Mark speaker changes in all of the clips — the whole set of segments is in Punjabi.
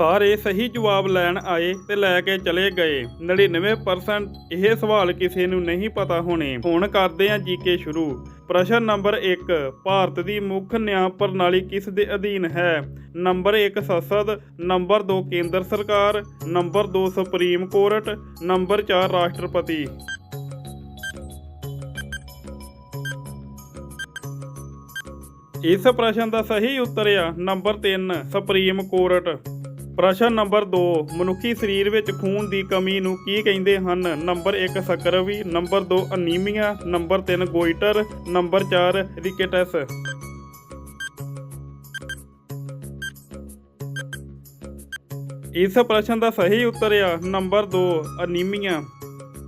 Speaker 1: ਸਾਰੇ ਸਹੀ ਜਵਾਬ ਲੈਣ ਆਏ ਤੇ ਲੈ ਕੇ ਚਲੇ ਗਏ। 99% ਇਹ ਸਵਾਲ ਕਿਸੇ ਨੂੰ ਨਹੀਂ ਪਤਾ ਹੋਣੇ। ਹੁਣ ਕਰਦੇ ਹਾਂ ਜੀਕੇ ਸ਼ੁਰੂ। ਪ੍ਰਸ਼ਨ ਨੰਬਰ 1 ਭਾਰਤ ਦੀ ਮੁੱਖ ਨਿਆਂ ਪ੍ਰਣਾਲੀ ਕਿਸ ਦੇ ਅਧੀਨ ਹੈ? ਨੰਬਰ 1 ਸੰਸਦ। ਨੰਬਰ 2 ਕੇਂਦਰ ਸਰਕਾਰ। Number 2 supreme court. ਨੰਬਰ 4 ਰਾਸ਼ਟਰਪਤੀ। ਇਸ ਪ੍ਰਸ਼ਨ ਦਾ ਸਹੀ ਉੱਤਰ ਆ। Number 3 supreme court. ਪ੍ਰਸ਼ਨ ਨੰਬਰ 2 ਮਨੁੱਖੀ ਸਰੀਰ ਵਿੱਚ ਖੂਨ ਦੀ ਕਮੀ ਨੂੰ ਕੀ ਕਹਿੰਦੇ ਹਨ? Number 1 scurvy, number 2 anaemia, number 3 goitre, number 4 rickets. ਇਸ ਪ੍ਰਸ਼ਨ ਦਾ ਸਹੀ ਉੱਤਰ ਆ, ਨੰਬਰ 2 ਅਨੀਮੀਆ।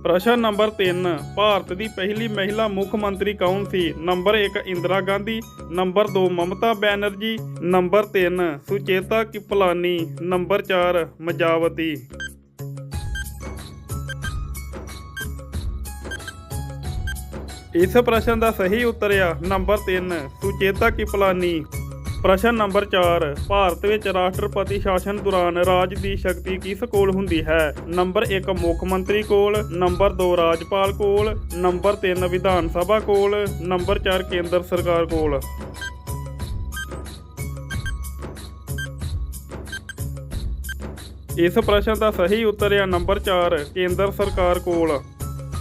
Speaker 1: ਪ੍ਰਸ਼ਨ ਨੰਬਰ 3 ਭਾਰਤ ਦੀ ਪਹਿਲੀ ਮਹਿਲਾ ਮੁੱਖ ਮੰਤਰੀ ਕੌਣ ਸੀ? Number 1 Indira Gandhi. Number 2 Mamata Banerjee. Number 3 Sucheta Kriplani. Number 4 Mayawati. ਇਸ ਪ੍ਰਸ਼ਨ ਦਾ ਸਹੀ ਉੱਤਰ ਆ। ਨੰਬਰ 3 ਸੁਚੇਤਾ ਕਿਪਲਾਨੀ। ਪ੍ਰਸ਼ਨ ਨੰਬਰ 4 ਭਾਰਤ ਵਿੱਚ ਰਾਸ਼ਟਰਪਤੀ ਸ਼ਾਸਨ ਦੌਰਾਨ ਰਾਜ ਦੀ ਸ਼ਕਤੀ ਕਿਸ ਕੋਲ ਹੁੰਦੀ ਹੈ? ਨੰਬਰ 1 ਮੁੱਖ ਮੰਤਰੀ ਕੋਲ, ਨੰਬਰ 2 ਰਾਜਪਾਲ ਕੋਲ, ਨੰਬਰ 3 ਵਿਧਾਨ ਸਭਾ ਕੋਲ, ਨੰਬਰ 4 ਕੇਂਦਰ ਸਰਕਾਰ ਕੋਲ। ਇਸ ਪ੍ਰਸ਼ਨ ਦਾ ਸਹੀ ਉੱਤਰ ਹੈ ਨੰਬਰ 4 ਕੇਂਦਰ ਸਰਕਾਰ ਕੋਲ।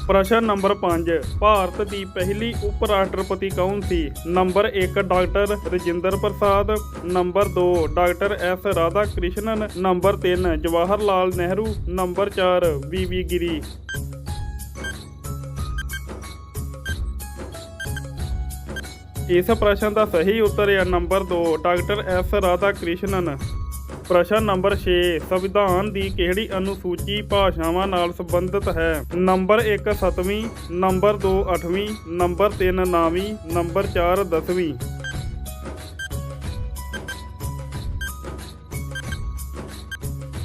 Speaker 1: ਪ੍ਰਸ਼ਨ ਨੰਬਰ 5 ਭਾਰਤ ਦੀ ਪਹਿਲੀ ਉਪ ਰਾਸ਼ਟਰਪਤੀ ਕੌਣ ਸੀ? Number 1 doctor Rajendra Prasad. Number 2 doctor S Radha Krishnan number 3 Jawahar Lal Nehru. Number 4 V ਗਿਰੀ। ਇਸ ਪ੍ਰਸ਼ਨ ਦਾ ਸਹੀ ਉੱਤਰ ਹੈ number 2 doctor S Radha Krishnan ਪ੍ਰਸ਼ਨ ਨੰਬਰ 6 ਸੰਵਿਧਾਨ ਦੀ ਕਿਹੜੀ ਅਨੁਸੂਚੀ ਭਾਸ਼ਾਵਾਂ ਨਾਲ ਸੰਬੰਧਿਤ ਹੈ? ਨੰਬਰ 1 7ਵੀਂ ਨੰਬਰ 2 8ਵੀਂ ਨੰਬਰ 3 9ਵੀਂ ਨੰਬਰ 4 10ਵੀਂ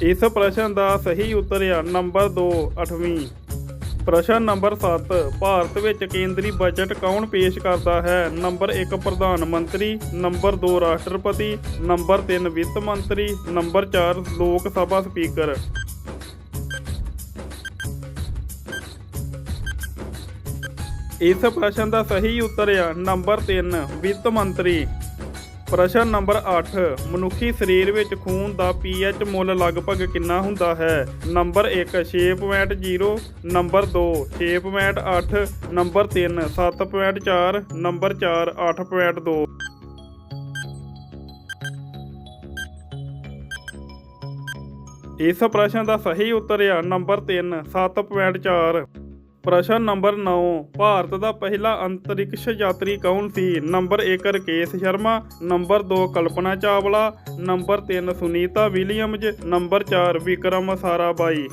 Speaker 1: ਇਸ ਪ੍ਰਸ਼ਨ ਦਾ ਸਹੀ ਉੱਤਰ ਹੈ ਨੰਬਰ 2 8ਵੀਂ ਪ੍ਰਸ਼ਨ ਨੰਬਰ 7 ਭਾਰਤ ਵਿੱਚ ਕੇਂਦਰੀ ਬਜਟ ਕੌਣ ਪੇਸ਼ ਕਰਦਾ ਹੈ? ਨੰਬਰ 1 ਪ੍ਰਧਾਨ ਮੰਤਰੀ। ਨੰਬਰ 2 ਰਾਸ਼ਟਰਪਤੀ। ਨੰਬਰ 3 ਵਿੱਤ ਮੰਤਰੀ। ਨੰਬਰ 4 ਲੋਕ ਸਭਾ ਸਪੀਕਰ। ਇਸ ਪ੍ਰਸ਼ਨ ਦਾ ਸਹੀ ਉੱਤਰ ਹੈ ਨੰਬਰ 3 ਵਿੱਤ ਮੰਤਰੀ। ਪ੍ਰਸ਼ਨ ਨੰਬਰ 8 ਮਨੁੱਖੀ ਸਰੀਰ ਵਿੱਚ ਖੂਨ ਦਾ ਪੀਐਚ ਮੁੱਲ ਲਗਭਗ ਕਿੰਨਾ ਹੁੰਦਾ ਹੈ? ਨੰਬਰ 1 6.0 ਨੰਬਰ 2 6.8 ਨੰਬਰ 3 7.4 ਨੰਬਰ 4 8.2 ਇਸ ਪ੍ਰਸ਼ਨ ਦਾ ਸਹੀ ਉੱਤਰ ਹੈ ਨੰਬਰ 3 7.4 ਪ੍ਰਸ਼ਨ ਨੰਬਰ 9 ਭਾਰਤ ਦਾ ਪਹਿਲਾ ਅੰਤਰਿਕਸ਼ ਯਾਤਰੀ ਕੌਣ ਸੀ? Number 1 Rakesh Sharma. Number 2 Kalpana Chawla. Number 3 Sunita Williams. Number 4 Vikram Sarabhai.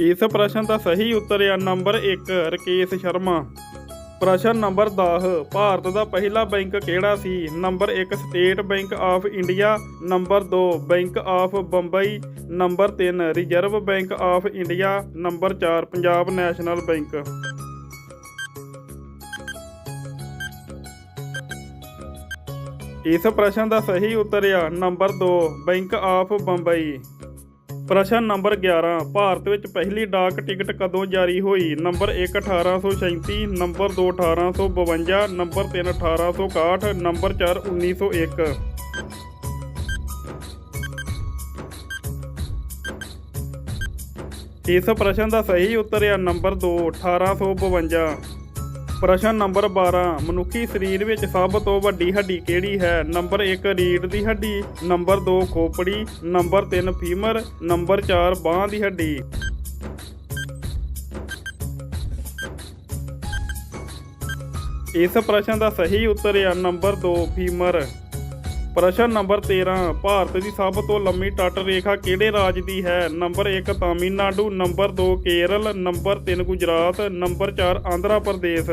Speaker 1: ਇਸ ਪ੍ਰਸ਼ਨ ਦਾ ਸਹੀ ਉੱਤਰ ਹੈ ਨੰਬਰ 1 ਰਕੇਸ਼ ਸ਼ਰਮਾ। ਪ੍ਰਸ਼ਨ ਨੰਬਰ 10 ਭਾਰਤ ਦਾ ਪਹਿਲਾ ਬੈਂਕ ਕਿਹੜਾ ਸੀ? Number 1 State Bank of India. Number 2 Bank of Bombay. Number 3 Reserve Bank of India. Number 4 Punjab National Bank. ਇਸ ਪ੍ਰਸ਼ਨ ਦਾ ਸਹੀ ਉੱਤਰ ਆ। Number 2 Bank of Bombay. ਪ੍ਰਸ਼ਨ ਨੰਬਰ 11 ਭਾਰਤ ਵਿੱਚ ਪਹਿਲੀ ਡਾਕ ਟਿਕਟ ਕਦੋਂ ਜਾਰੀ ਹੋਈ? ਨੰਬਰ 1 1837 ਨੰਬਰ 2 1852 ਨੰਬਰ 3 1861 ਨੰਬਰ 4 1901 ਇਸ ਪ੍ਰਸ਼ਨ ਦਾ ਸਹੀ ਉੱਤਰ ਹੈ ਨੰਬਰ 2 1852 ਪ੍ਰਸ਼ਨ ਨੰਬਰ 12 ਮਨੁੱਖੀ ਸਰੀਰ ਵਿੱਚ ਸਭ ਤੋਂ ਵੱਡੀ ਹੱਡੀ ਕਿਹੜੀ ਹੈ? ਨੰਬਰ 1 ਰੀੜ ਦੀ ਹੱਡੀ। ਨੰਬਰ 2 ਖੋਪੜੀ। Number 3 femur. ਨੰਬਰ 4 ਬਾਹ ਦੀ ਹੱਡੀ। ਇਸ ਪ੍ਰਸ਼ਨ ਦਾ ਸਹੀ ਉੱਤਰ ਹੈ ਨੰਬਰ 2 ਫੀਮਰ। ਪ੍ਰਸ਼ਨ ਨੰਬਰ 13 ਭਾਰਤ ਦੀ ਸਭ ਤੋਂ ਲੰਮੀ ਤੱਟ ਰੇਖਾ ਕਿਹੜੇ ਰਾਜ ਦੀ ਹੈ? Number 1 Tamil Nadu, number 2 Kerala, number 3 Gujarat, number 4 Andhra Pradesh.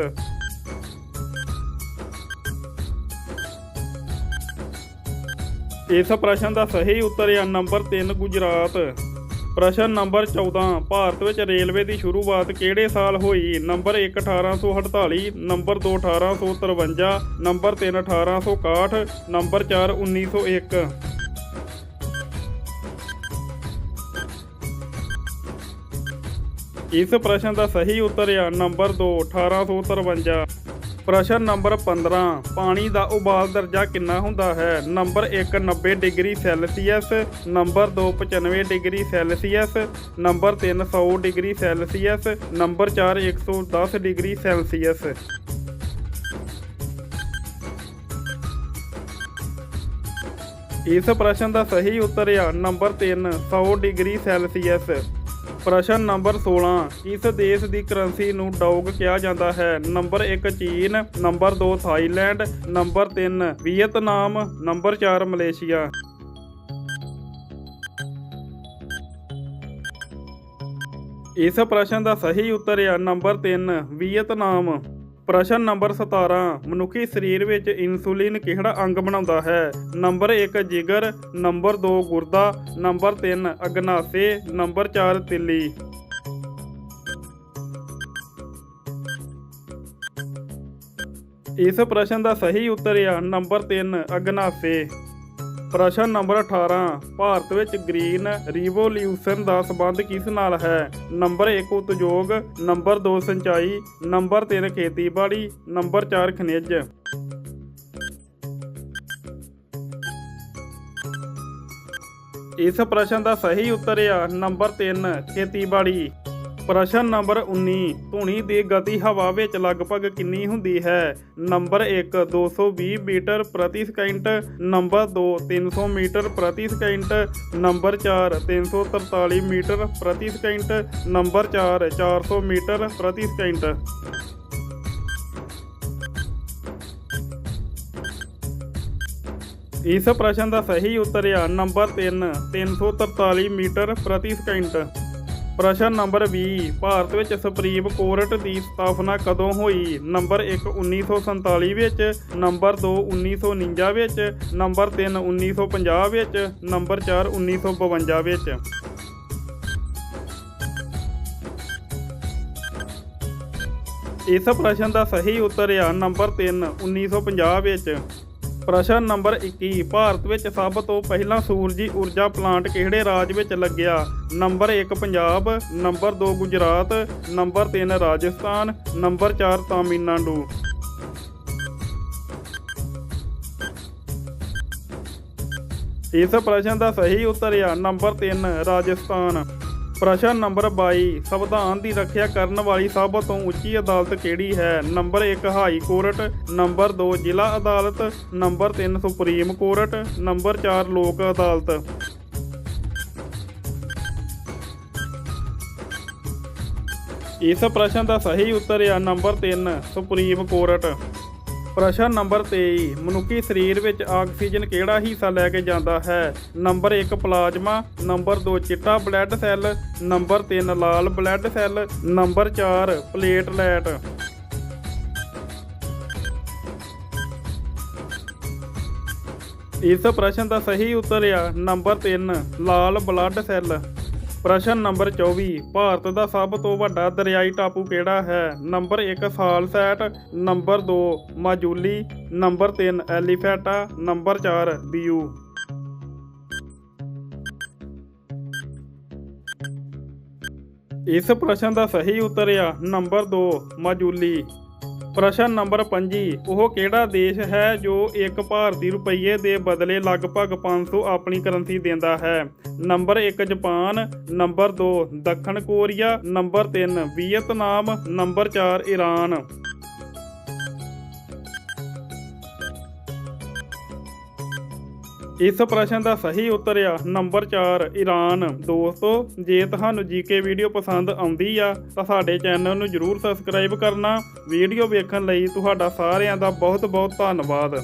Speaker 1: ਇਸ ਪ੍ਰਸ਼ਨ ਦਾ ਸਹੀ ਉੱਤਰ ਹੈ ਨੰਬਰ 3 ਗੁਜਰਾਤ। ਪ੍ਰਸ਼ਨ ਨੰਬਰ 14 ਭਾਰਤ ਵਿੱਚ ਰੇਲਵੇ ਦੀ ਸ਼ੁਰੂਆਤ ਕਿਹੜੇ ਸਾਲ ਹੋਈ? ਨੰਬਰ 1 1848 ਨੰਬਰ 2 1853 ਨੰਬਰ 3 1861 ਨੰਬਰ 4 1901 ਇਸ ਪ੍ਰਸ਼ਨ ਦਾ ਸਹੀ ਉੱਤਰ ਆ ਨੰਬਰ 2 1853 ਪ੍ਰਸ਼ਨ ਨੰਬਰ 15 ਪਾਣੀ ਦਾ ਉਬਾਲ ਦਰਜਾ ਕਿੰਨਾ ਹੁੰਦਾ ਹੈ? Number 1 90 degree Celsius. Number 2 95 degree Celsius. Number 3 100 degree Celsius. Number 4 110 degree Celsius. ਇਸ ਪ੍ਰਸ਼ਨ ਦਾ ਸਹੀ ਉੱਤਰ ਆ। Number 3 100 degree Celsius. ਪ੍ਰਸ਼ਨ ਨੰਬਰ 16 ਇਸ ਦੇਸ਼ ਦੀ ਕਰੰਸੀ ਨੂੰ ਡੌਗ ਕਿਹਾ ਜਾਂਦਾ ਹੈ। ਨੰਬਰ 1 ਚੀਨ। Number 2 Thailand. Number 3 Vietnam. Number 4 Malaysia. ਇਸ ਪ੍ਰਸ਼ਨ ਦਾ ਸਹੀ ਉੱਤਰ ਆ ਨੰਬਰ 3 ਵੀਅਤਨਾਮ। ਪ੍ਰਸ਼ਨ ਨੰਬਰ 17 ਮਨੁੱਖੀ ਸਰੀਰ ਵਿੱਚ ਇਨਸੂਲਿਨ ਕਿਹੜਾ ਅੰਗ ਬਣਾਉਂਦਾ ਹੈ? ਨੰਬਰ 1 ਜਿਗਰ, ਨੰਬਰ 2 ਗੁਰਦਾ, ਨੰਬਰ 3 ਅਗਨਾਸੇ, ਨੰਬਰ 4 ਤਿੱਲੀ। ਇਸ ਪ੍ਰਸ਼ਨ ਦਾ ਸਹੀ ਉੱਤਰ ਆ, ਨੰਬਰ 3 ਅਗਨਾਸੇ। ਪ੍ਰਸ਼ਨ ਨੰਬਰ 18 ਭਾਰਤ ਵਿੱਚ ਗ੍ਰੀਨ ਰਿਵੋਲਿਊਸ਼ਨ ਦਾ ਸੰਬੰਧ ਕਿਸ ਨਾਲ ਹੈ? ਨੰਬਰ 1 ਉਦਯੋਗ, ਨੰਬਰ 2 ਸਿੰਚਾਈ, ਨੰਬਰ 3 ਖੇਤੀਬਾੜੀ, ਨੰਬਰ 4 ਖਣਿਜ। ਇਸ ਪ੍ਰਸ਼ਨ ਦਾ ਸਹੀ ਉੱਤਰ ਆ, ਨੰਬਰ 3 ਖੇਤੀਬਾੜੀ। ਪ੍ਰਸ਼ਨ ਨੰਬਰ 19 ਧੁਨੀ ਦੀ ਗਤੀ ਹਵਾ ਵਿੱਚ ਲਗਭਗ ਕਿੰਨੀ ਹੁੰਦੀ ਹੈ? ਨੰਬਰ 1 220 ਮੀਟਰ ਪ੍ਰਤੀ ਸਕਿੰਟ। ਨੰਬਰ 2 300 ਮੀਟਰ ਪ੍ਰਤੀ ਸਕਿੰਟ। ਨੰਬਰ 4 343 ਮੀਟਰ ਪ੍ਰਤੀ ਸਕਿੰਟ। ਨੰਬਰ 4 400 ਮੀਟਰ ਪ੍ਰਤੀ ਸਕਿੰਟ। ਇਸ ਪ੍ਰਸ਼ਨ ਦਾ ਸਹੀ ਉੱਤਰ ਆ, ਨੰਬਰ 3 343 ਮੀਟਰ ਪ੍ਰਤੀ ਸਕਿੰਟ। ਪ੍ਰਸ਼ਨ ਨੰਬਰ 20 ਭਾਰਤ ਵਿੱਚ ਸੁਪਰੀਮ ਕੋਰਟ ਦੀ ਸਥਾਪਨਾ ਕਦੋਂ ਹੋਈ? ਨੰਬਰ 1 1947 ਵਿੱਚ। ਨੰਬਰ 2 1949 ਵਿੱਚ। ਨੰਬਰ 3 1950 ਵਿੱਚ। ਨੰਬਰ 4 1952 ਵਿੱਚ। ਇਸ ਪ੍ਰਸ਼ਨ ਦਾ ਸਹੀ ਉੱਤਰ ਆ ਨੰਬਰ 3 1950 ਵਿੱਚ। ਪ੍ਰਸ਼ਨ ਨੰਬਰ 21 ਭਾਰਤ ਵਿੱਚ ਸਭ ਤੋਂ ਪਹਿਲਾਂ ਸੂਰਜੀ ਊਰਜਾ ਪਲਾਂਟ ਕਿਹੜੇ ਰਾਜ ਵਿੱਚ ਲੱਗਿਆ? Number 1 Punjab, number 2 Gujarat, number 3 Rajasthan, number 4 Tamil Nadu. ਇਸ ਪ੍ਰਸ਼ਨ ਦਾ ਸਹੀ ਉੱਤਰ ਆ, ਨੰਬਰ 3 ਰਾਜਸਥਾਨ। ਪ੍ਰਸ਼ਨ ਨੰਬਰ 22 ਸੰਵਿਧਾਨ ਦੀ ਰੱਖਿਆ ਕਰਨ ਵਾਲੀ ਸਭ ਤੋਂ ਉੱਚੀ ਅਦਾਲਤ ਕਿਹੜੀ ਹੈ? ਨੰਬਰ 1 ਹਾਈ ਕੋਰਟ, ਨੰਬਰ 2 ਜ਼ਿਲ੍ਹਾ ਅਦਾਲਤ, ਨੰਬਰ 3 ਸੁਪਰੀਮ ਕੋਰਟ, ਨੰਬਰ 4 ਲੋਕ ਅਦਾਲਤ। ਇਸ ਪ੍ਰਸ਼ਨ ਦਾ ਸਹੀ ਉੱਤਰ ਆ ਨੰਬਰ 3 ਸੁਪਰੀਮ ਕੋਰਟ। ਪ੍ਰਸ਼ਨ ਨੰਬਰ 23 ਮਨੁੱਖੀ ਸਰੀਰ ਵਿੱਚ ਆਕਸੀਜਨ ਕਿਹੜਾ ਹਿੱਸਾ ਲੈ ਕੇ ਜਾਂਦਾ ਹੈ? Number 1 plasma. ਨੰਬਰ 2 ਚਿੱਟਾ ਬਲੱਡ ਸੈੱਲ। ਨੰਬਰ 3 ਲਾਲ ਬਲੱਡ ਸੈੱਲ। Number 4 platelet. ਇਸ ਪ੍ਰਸ਼ਨ ਦਾ ਸਹੀ ਉੱਤਰ ਆ। ਨੰਬਰ 3 ਲਾਲ ਬਲੱਡ ਸੈੱਲ। ਪ੍ਰਸ਼ਨ ਨੰਬਰ 24 ਭਾਰਤ ਦਾ ਸਭ ਤੋਂ ਵੱਡਾ ਦਰਿਆਈ ਟਾਪੂ ਕਿਹੜਾ ਹੈ? Number 1 Salsette. Number 2 Majuli. Number 3 Elephanta. Number 4 ਬੀਯੂ। ਇਸ ਪ੍ਰਸ਼ਨ ਦਾ ਸਹੀ ਉੱਤਰ ਆ, ਨੰਬਰ 2 ਮਾਜੂਲੀ। ਪ੍ਰਸ਼ਨ ਨੰਬਰ 25 ਉਹ ਕਿਹੜਾ ਦੇਸ਼ ਹੈ ਜੋ ਇੱਕ ਭਾਰਤੀ ਰੁਪਈਏ ਦੇ ਬਦਲੇ ਲਗਭਗ 500 ਆਪਣੀ ਕਰੰਸੀ ਦਿੰਦਾ ਹੈ? ਨੰਬਰ 1 ਜਾਪਾਨ, ਨੰਬਰ 2 ਦੱਖਣ Korea, number 3 Vietnam, number 4 Iran ਇਸ ਪ੍ਰਸ਼ਨ ਦਾ ਸਹੀ ਉੱਤਰ ਆ। ਨੰਬਰ 4 ਈਰਾਨ ਦੋਸਤੋ, ਜੇ ਤੁਹਾਨੂੰ ਜੀਕੇ ਵੀਡੀਓ ਪਸੰਦ ਆਉਂਦੀ ਆ, ਤਾਂ ਸਾਡੇ ਚੈਨਲ ਨੂੰ ਜਰੂਰ ਸਬਸਕ੍ਰਾਈਬ ਕਰਨਾ। ਵੀਡੀਓ ਵੇਖਣ ਲਈ ਤੁਹਾਡਾ ਸਾਰਿਆਂ ਦਾ ਬਹੁਤ ਬਹੁਤ ਧੰਨਵਾਦ।